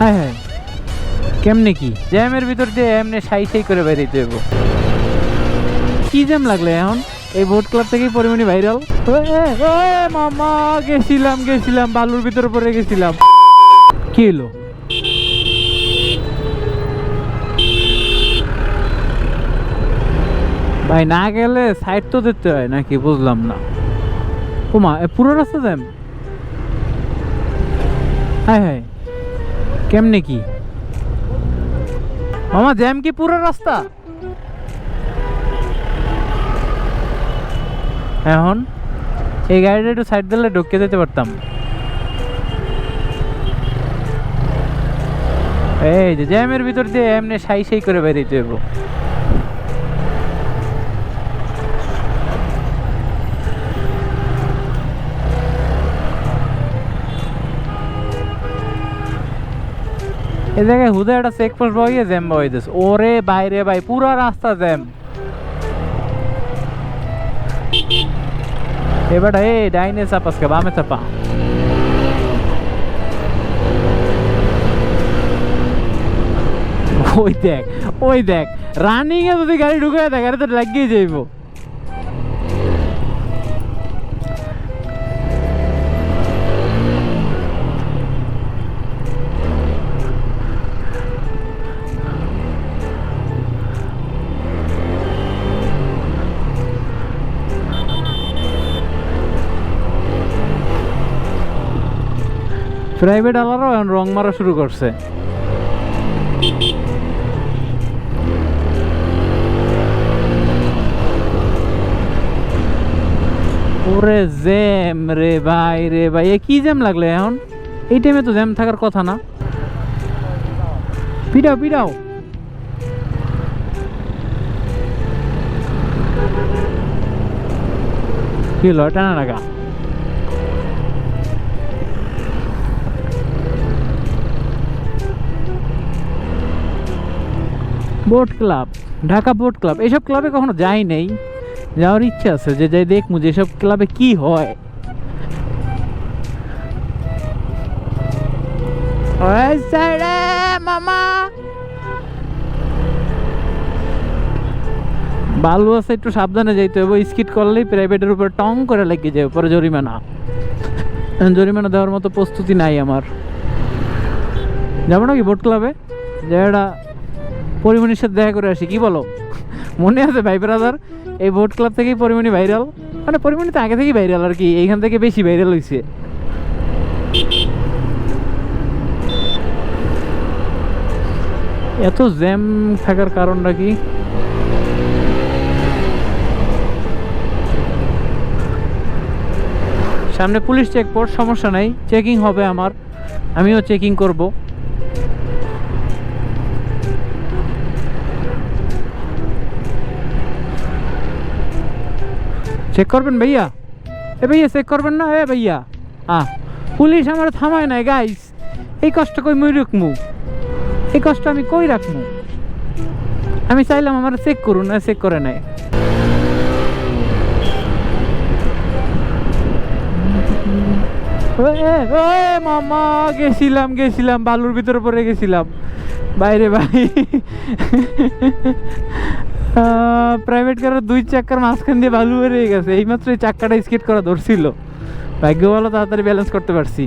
হ্যাঁ হ্যাঁ। কেমনে কি? জ্যামের ভিতর দিয়ে এমনি সাই সাই করে বেরিয়ে হইব। কি জ্যাম লাগলে এখন? এই ভোট ক্লাব থেকেই পরিমাণি ভাইরাল মামা, গেছিলাম গেছিলাম, বালুর ভিতর পরে গেছিলাম। কি হলো ভাই, না গেলে সাইড তো দিতে হয় নাকি? বুঝলাম না। ওমা পুরো রাস্তা জ্যাম? হ্যাঁ হ্যাঁ। কেমনে কি? মামা, জ্যাম কি পুরো রাস্তা? এখন এই গাড়িটা একটু সাইড দিলে ঢুকে যেতে পারতাম। এই যে জ্যামের ভিতর দিয়ে এমনি সাই সাই করে বেরিয়ে হইব। এ জায়গায় হুদা একটা চেকপোস্ট বইয়ে জ্যাম বইতেছে ওরে বাইরে ভাই পুরা রাস্তা জ্যাম এবার এ ডাইনে চাপাসকে বামে চাপা ওই দেখ ওই দেখ রানিং এ যদি গাড়ি ঢুকে দেখ গাড়ি তো লাগিয়ে যাইব প্রাইভেট আলারও এখন রং মারা শুরু করছে। ওরে জ্যাম রে ভাই রে ভাই, এ কি জ্যাম লাগলে এখন? এই টাইমে তো জ্যাম থাকার কথা না। পিটাও পিটাও কি হলো? টানা Naga. Boat club, Dhaka boat club এইসব ক্লাবে কখনো যাই নেই। যাওয়ার ইচ্ছা আছে যে যাই দেখব যে এসব ক্লাবে কি হয়। মামা। বালু আছে, একটু সাবধানে যাইতে হবে, স্কিট করলেই প্রাইভেটের উপরে টং করে লেগে যাবে পরে জরিমানা। জরিমানা দেওয়ার মতো প্রস্তুতি নাই আমার। যাব নাকি বোট ক্লাবে? জায়গাটা পরিমণির সাথে দেখা করে আসি, কি বলো? মনে আছে ভাই ব্রাদার এই বোট ক্লাব থেকেই পরিমণি ভাইরাল মানে পরিমণি তো আগে থেকেই ভাইরাল আর কি, এইখান থেকে বেশি ভাইরাল হয়েছে এত জ্যাম থাকার কারণটা কি? সামনে পুলিশ চেকপোস্ট সমস্যা নাই চেকিং হবে আমার, আমিও চেকিং করব। চেক করবেন ভাইয়া? এ ভাইয়া চেক করবেন না? এ ভাইয়া। আ পুলিশ আমার থামায় নাই গাইস এই কষ্ট কই মই রাখমু? এই কষ্ট আমি কই রাখমু? আমি চাইলাম আমার চেক করুন না চেক করে নাই। মামা, গেছিলাম গেছিলাম, বালুর ভিতরে পড়ে গেছিলাম। বাইরে, ভাই। প্রাইভেট কারের দুই চাক্কার মাঝখান দিয়ে বালু বেরিয়ে গেছে। এইমাত্র এই চাক্কাটা স্কেট করা ধরছিল। ভাগ্য ভালো, তাড়াতাড়ি ব্যালেন্স করতে পারছি।